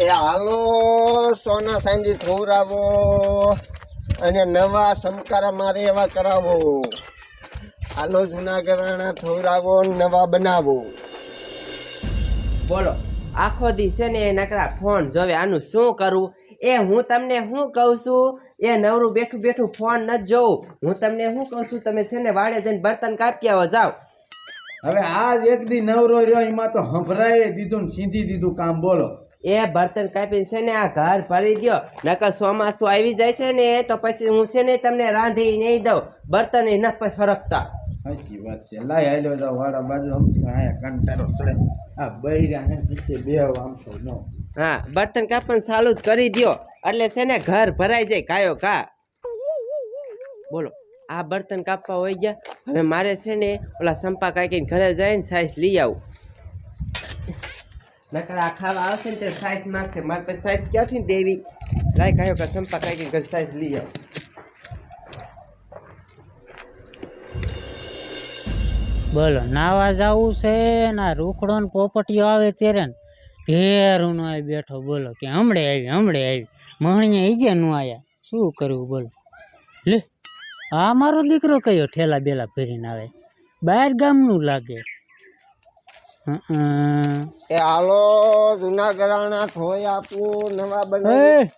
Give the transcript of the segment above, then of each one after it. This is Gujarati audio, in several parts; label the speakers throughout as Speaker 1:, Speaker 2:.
Speaker 1: એ હાલો સોના સાંજી થોરાવો અને નવા સમકારા મારે એવા કરાવો. હાલો જૂના ગરાણા થોરાવો નવા બનાવો.
Speaker 2: બોલો આખો દિવસે છે ને એ નકરા ફોન જોવે. આનું શું કરવું એ હું તમને શું કહું છું? એ નવરું બેઠું બેઠું ફોન ન જોઉં. હું તમને શું કહું છું? તમે છે ને વાડે જઈને બર્તન કાપી આવો જાઓ.
Speaker 3: હવે આજ એક દી નવરો રહ્યો એમાં તો સંભળાય દીધું ને સીધી દીધું કામ બોલો.
Speaker 2: એ બર્તન કાપીને છે ને આ ઘર ભરી દ્યો. નકર ચોમાસું આવી જાય છે ને તો પછી હું છે ને તમને રાંધી નહીં દઉં. બર્તન એ ન ફરકતા
Speaker 3: સાચી વાત છે. લાય હાલ્યો જાવ વાડા બાજુ આયા કંટાળો ચડે. આ બૈરા હે બે નો.
Speaker 2: બર્તન કાપણ ચાલુ જ કરી દ્યો. એટલે છે ને ઘર ભરાઈ જાય કાયો કા બોલો આ બર્તન કાપવા હોય ગયા? હવે મારે છે ને ઓલા સંપા કાકીને ઘરે જઈને સાઈઝ લઈ આવું. નકર આ ખાવા આવશે ને તે સાઈઝ માગશે. મારે પાસે સાઈઝ ક્યાંથી દેવી? લાય કહ્યો કા સંપા કાકીને ઘર સાઈઝ લઈ આવું.
Speaker 4: બોલો, નાવા જવું છે ના રૂખડો ને પોપટીઓ આવે ત્યારે ને ઘેરું નો આવી બેઠો, બોલો, કે હમણે આવી હમણે આવી. મહણીએ ઈ ગયા નું આયા શું કરવું બોલો. લે, આ મારો દીકરો કયો ઠેલા બેલા ફેરીને આવે? બહાર ગામનું લાગે.
Speaker 1: એ હાલો જૂના ગરાણા થોય આપું નવા બનાવી.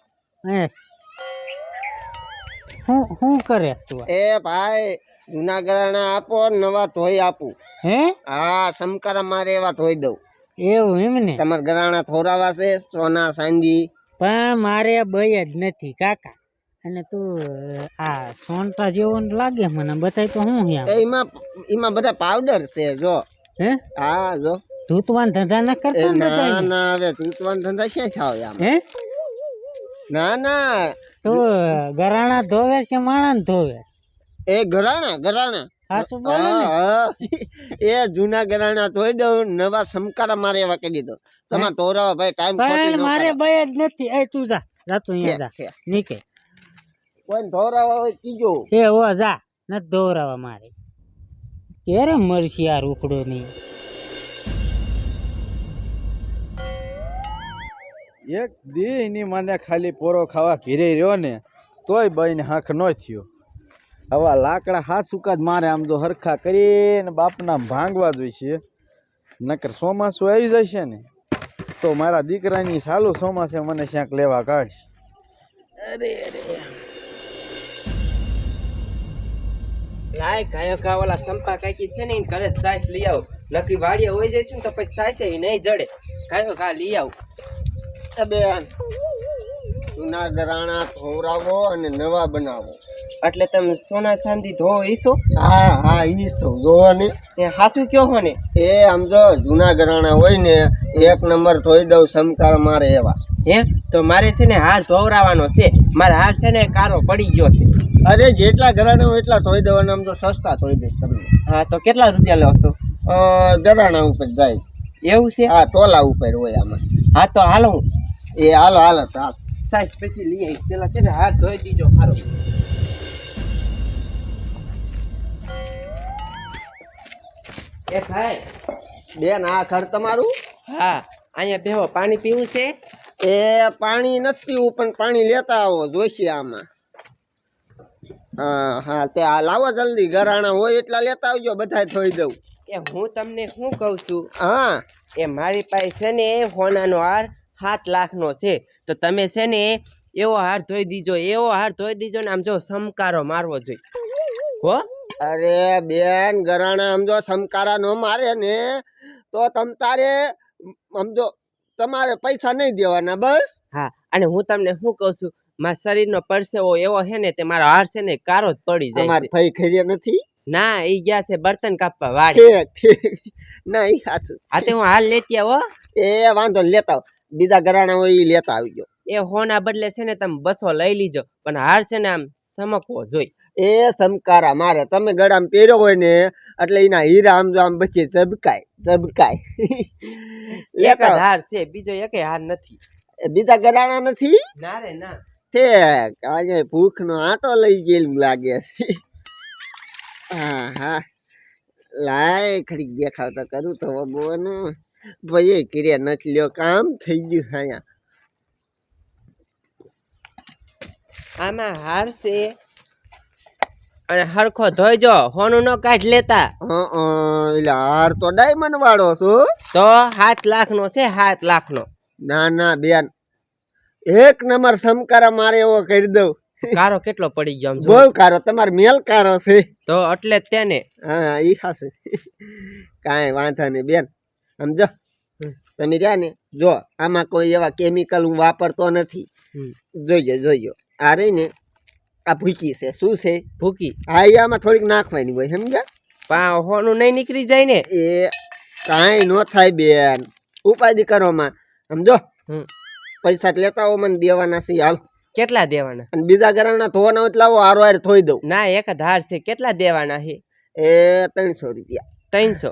Speaker 4: હું શું કરે તું
Speaker 1: એ ભાઈ જૂના ગરાણા આપો નવા ધોઈ આપું.
Speaker 4: હે?
Speaker 1: હા સમકારા મારે એવા ધોઈ દઉં.
Speaker 4: એવું એમ ને?
Speaker 1: તમારા ગરાણા થોરાવા છે સોના સાંજી.
Speaker 4: પણ મારે બય જ નથી કાકા. અને તું આ સોનટા જેવો લાગે મને બતાય તો હું
Speaker 1: એમાં એમાં બધા પાવડર છે જો.
Speaker 4: હે?
Speaker 1: હા જો.
Speaker 4: ધૂતવાન ધંધા ન કરતા ના
Speaker 1: ના હવે તૂતવાન ધંધા શું થાવ આમ
Speaker 4: હે?
Speaker 1: ના ના.
Speaker 4: તો ગરાણા ધોવે કે માણા ધોવે?
Speaker 1: એ ઘરાણા ઘરાણા
Speaker 4: સાચું બોલો ને.
Speaker 1: હા, હા. એ જૂના ઘરાણા ધોઈ દઉં નવા સમકારા મારે એવા કહી દીધો. તમારે ટોરાવા ભાઈ ટાઈમ
Speaker 4: પણ મારે ભાઈ જ નથી. એ તું જા. જા તું અહીંયા જા.
Speaker 1: છે. કોઈ ધોરાવા હોય કીજો.
Speaker 4: એ ઓ જા. નથી દોરાવા મારે. ક્યારે મળશે આ રૂખડો નહીં
Speaker 3: એક દી ની મને ખાલી પોરો ખાવા ઘીરે રહ્યો ને, તોય બઈને હાંખ ન થયો. હવે લાકડા હાથ સુકા જ મારે આમ તો હરખા કરીને બાપના ભાંગવા જોઈશે. નકર ચોમાસું આવી જશે ને, તો મારા દીકરાની સાલું ચોમાસે મને ક્યાંક લેવા કાઢશે.
Speaker 2: લાય કાયો કા ઓલા સંપા કાકી છે ને ઘરે સાઈઝ લઈ આવ. નક્કી વાડીએ હોય જાય છે ને તો પછી એ નહીં જડે. કાયો કા લઈ આવ.
Speaker 1: બેન જૂના ગરાણા ધોરાવો અને નવા બનાવો.
Speaker 2: એટલે તમે સોના ચાંદી ધો ઈસો
Speaker 1: હા હા ઈસો જોવો ને.
Speaker 2: એ હાસું કયો હો ને?
Speaker 1: એ આમ જો જૂના ગરાણા હોય ને એક નંબર ધોઈ દઉં સમકાર મારે એવા.
Speaker 2: હે? તો મારે છે ને હાર ધોવરાવાનો છે. મારે હાર છે ને કારો પડી ગયો છે.
Speaker 1: અરે જેટલા ઘરાણા હોય એટલા ધોઈ દેવાના આમ તો સસ્તા ધોઈ દઈશ તમને.
Speaker 2: હા તો કેટલા રૂપિયા લો છો?
Speaker 1: ઘરાણા ઉપર જાય.
Speaker 2: એવું છે?
Speaker 1: હા તોલા ઉપર હોય આમાં.
Speaker 2: હા તો હાલો
Speaker 1: એ હાલો હાલો હાલ
Speaker 2: સાહેબ પછી લઈ આવીશ. પેલા છે ને હાથ ધોઈ દીજો હારો એ ભાઈ
Speaker 1: બેન આ ઘર તમારું?
Speaker 2: હા અહીંયા બેહો પાણી પીવું છે?
Speaker 1: એ પાણી નથી પીવું પણ પાણી લેતા આવો જોઈશે આમાં. હા હા તે આ લાવો જલ્દી. ઘરાણા હોય એટલા લેતા આવજો બધા ધોઈ દઉં.
Speaker 2: એ હું તમને શું કહું છું?
Speaker 1: હા.
Speaker 2: એ મારી પાસે છે ને હોનાનો હાર સાત લાખનો છે. તો તમે છે ને એવો હાર ધોઈ દીજો એવો હાર ધોઈ દીજો ને આમ જો સમકારો મારવો જોઈએ. હો?
Speaker 1: અરે બેન ઘરાણા સમજો સમકારા નો મારે ને તો તમ તારે સમજો તમારે પૈસા નહીં દેવાના બસ?
Speaker 2: હા અને હું તમને શું કહું છું? મારા શરીરનો પરસેવો એવો છે ને તે મારો હાર છે ને કારો જ પડી જાય
Speaker 1: અમારે
Speaker 2: ભાઈ
Speaker 1: ફઈ ખરીએ નથી?
Speaker 2: ના એ ગયા છે બર્તન કાપવા વાળી
Speaker 1: ના એ હાચું.
Speaker 2: આ તે હું હાલ લેતી આવો.
Speaker 1: એ વાંધો લેતા. બીજા ઘરાણા હોય એ લેતા આવજો
Speaker 2: એ હોના બદલે છે ને તમે બસો લઈ લીજો. પણ હાર છે ને આમ સમકવો જોઈ.
Speaker 1: એ સમકારા મારે. તમે ગળામાં પહેર્યો હોય ને એટલે એના હીરા આમ જો આમ પછી ચબકાય ચબકાય
Speaker 2: એક. હાર છે બીજો એકે હાર નથી.
Speaker 1: બીજા ગરાણા નથી?
Speaker 2: ના રે ના.
Speaker 1: છે આજે ભૂખનો આટો લઈ ગયેલું લાગે છે. હા હા. લાય ખરી દેખાવતા કરું તો ભગવાનું ભાઈ કર્યા નથી લ્યો કામ થઈ ગયું અહીંયા.
Speaker 2: આમાં હાર છે. અને હરખો ધોઈજો હોનું નો કાઢ લેતા.
Speaker 1: હ હ એટલે હાર તો ડાયમંડ વાળો છું.
Speaker 2: તો સાત લાખ નો છે સાત લાખ
Speaker 1: નો ના ના બેન. એક નંબર સમકારા મારે એવો કરી દઉં.
Speaker 2: કારો કેટલો પડી ગયો.
Speaker 1: બહુ કારો તમારે મેલ કારો છે.
Speaker 2: તો એટલે તેને.
Speaker 1: હા ઈ ખાશે કાંઈ વાંધો નહીં બેન. સમજો તમે રહ્યા ને જો આમાં કોઈ એવા કેમિકલ હું વાપરતો નથી. જોઈએ જોઈએ આ રહી ને આ ભૂકી છે. શું છે?
Speaker 2: ભૂકી?
Speaker 1: હા એ આમાં થોડીક નાખવાની હોય સમજ્યા?
Speaker 2: પા હોનું નહીં નીકળી જાય ને?
Speaker 1: એ કાંઈ ન થાય બેન. ઉપાધિ કરવામાં સમજો. પૈસા લેતા હો મને દેવાના છે હાલ.
Speaker 2: કેટલા દેવાના?
Speaker 1: અને બીજા ઘરના ધોવાના હોય હો લાવો હારો હાર થોઈ દઉં.
Speaker 2: ના એક જ હાર છે. કેટલા દેવાના છે?
Speaker 1: એ ત્રણસો રૂપિયા.
Speaker 2: ત્રણસો?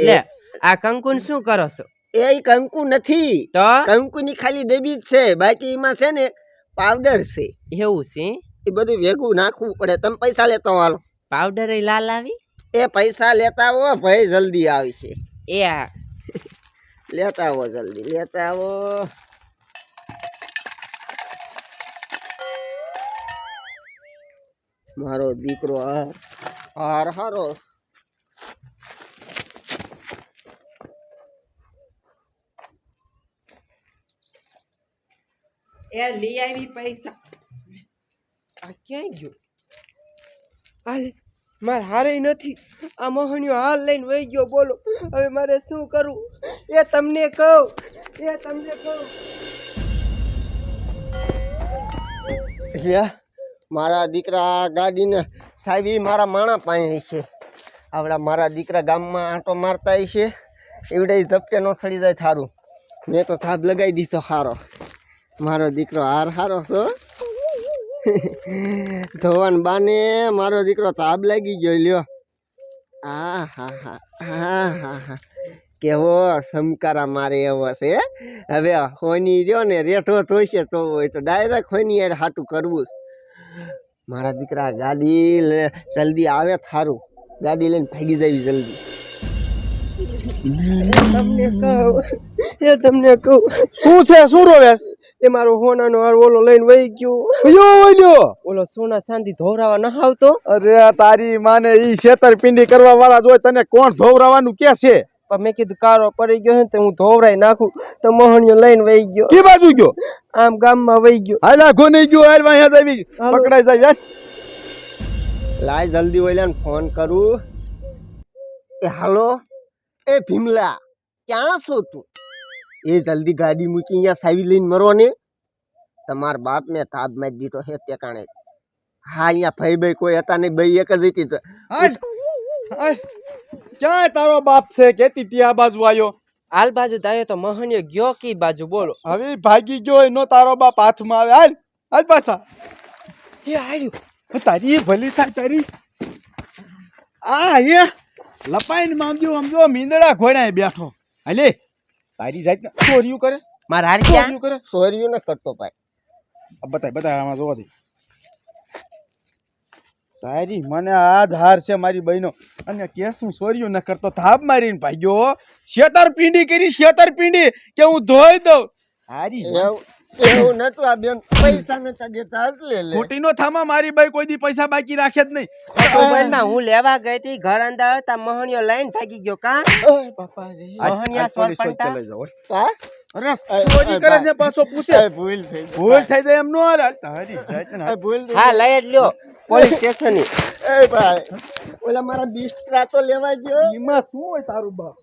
Speaker 2: લે આ કંકુન શું કરો છો?
Speaker 1: એ કંકુ નથી.
Speaker 2: તો?
Speaker 1: કંકુની ખાલી દેબી છે. બાકી એમાં છે ને પાવડર છે.
Speaker 2: એવું છે?
Speaker 1: એ બધું ભેગું નાખવું પડે. તમે પૈસા લેતા હો હાલો.
Speaker 2: પાવડર લાલ આવી?
Speaker 1: એ પૈસા લેતા હો ભાઈ જલ્દી આવશે.
Speaker 2: એ આ
Speaker 1: લેતા આવો જલ્દી, લેતા આવો. મારો દીકરો હાર હાર.
Speaker 2: એ લઈ આવી પૈસા. આ ક્યાં ગયો? હાલ મારે હારે નથી. આ મોહણિયો હાલ લઈને વહી ગયો, બોલો. હવે મારે શું કરવું? એ તમને કહું. એ તમને કહું.
Speaker 1: મારા દીકરા ગાડીને સાવી મારા માણા પાસે છે. આવડા મારા દીકરા ગામમાં આંટો મારતા છે. એવડે ઝપકે ન થડી જાય થારું. મેં તો થાપ લગાવી દીધો હારો. મારો દીકરો હાર હારો છો. ધોવાન બાને મારો દીકરો તાબ લાગી ગયો, લ્યો. આ હા હા હા હા હા. કેવો સમકારા મારે એવો છે હવે હોની રહ્યો ને રેઠો થશે તો હોય તો ડાયરેક્ટ હોની યાર હાટું કરવું મારા દીકરા ગાડી જલ્દી આવે થારું. ગાડી લઈને ભાગી જવી જલ્દી.
Speaker 2: તમને કહું એ તમને કહું.
Speaker 3: શું છે? શું રોવે?
Speaker 2: એ મારો હોનાનો હાર ઓલો લઈને વહી ગયો.
Speaker 3: કયો ઓલ્યો
Speaker 2: ઓલો સોના ચાંદી ધોરાવા ન આવતો?
Speaker 3: અરે તારી માને ઈ છેતરપિંડી કરવા વાળા જોઈ તને કોણ ધોવરાવાનું કે છે?
Speaker 2: પણ મેં કીધું કારો પડી ગયો છે ને હું ધોવરાઈ નાખું. તો મોહણીઓ લઈને વહી ગયો.
Speaker 3: કે બાજુ ગયો?
Speaker 2: આમ ગામમાં વહી ગયો.
Speaker 3: હાલ આખો નહીં ગયો હાલ વાંહે જાવી પકડાઈ જાય.
Speaker 1: લાય જલ્દી ઓલ્યાને ફોન કરું. એ હાલો. એ ભીમલા ક્યાં છો તું? એ જલ્દી ગાડી મૂકી અહીંયા સાવી લઈને મરો ને. તમાર બાપ ને તાદ મારી દીધો હે તે કાણે હા અહીંયા ભાઈ ભાઈ કોઈ હતા નહીં ભાઈ એક જ હતી
Speaker 3: ક્યાંય તારો બાપ છે? કેતી તી આ બાજુ આવ્યો
Speaker 2: હાલ બાજુ દાયો તો મોહણીઓ ગયો કી બાજુ બોલો.
Speaker 3: હવે ભાગી ગયો એનો તારો બાપ હાથમાં આવે. હાલ હાલ પાછા.
Speaker 2: એ આડ્યું
Speaker 3: તારી ભલી થાય તારી. આ હે લપાઈને મામજો સમજો મીંદડા ઘોડાએ બેઠો. હાલે તારી જાત ચોરીયું કરે.
Speaker 2: મારા હાર ક્યાં?
Speaker 3: ચોરીયું કરે.
Speaker 1: સોર્યું ન કરતો ભાઈ.
Speaker 3: આ બતાય બતાય આમાં જોવા દે. તારી મને આ ધાર હાર છે મારી બહેનો. અને કેસ હું ચોરીયું ન કરતો થાપ મારીને ભાગ્યો છેતરપિંડી કરી છેતરપિંડી કે હું ધોઈ દઉં? હારી
Speaker 1: એવું એવું નતું આ બેન પૈસા નતા દેતા એટલે
Speaker 3: ખોટી નો થામા મારી બાઈ કોઈ દી પૈસા બાકી રાખે જ નહીં.
Speaker 2: મોબાઈલમાં હું લેવા ગઈ હતી ઘર અંદર તા મોહણીઓ લઈને ભાગી ગયો કા?
Speaker 1: ઓય બાપા રે.
Speaker 3: હો. અરે ચોરી કરે ને પાછો પૂછે.
Speaker 1: ભૂલ થઈ
Speaker 3: ભૂલ થઈ જાય એમ નો હાલે. તારી જાતને
Speaker 1: એ ભૂલ થઈ
Speaker 2: હા લઈ જ લ્યો. પોલીસ સ્ટેશનની
Speaker 1: એ ભાઈ ઓલા મારા બિસ્ટ્રા તો લેવા ગયો.
Speaker 3: એમાં શું હોય તારું બાપ?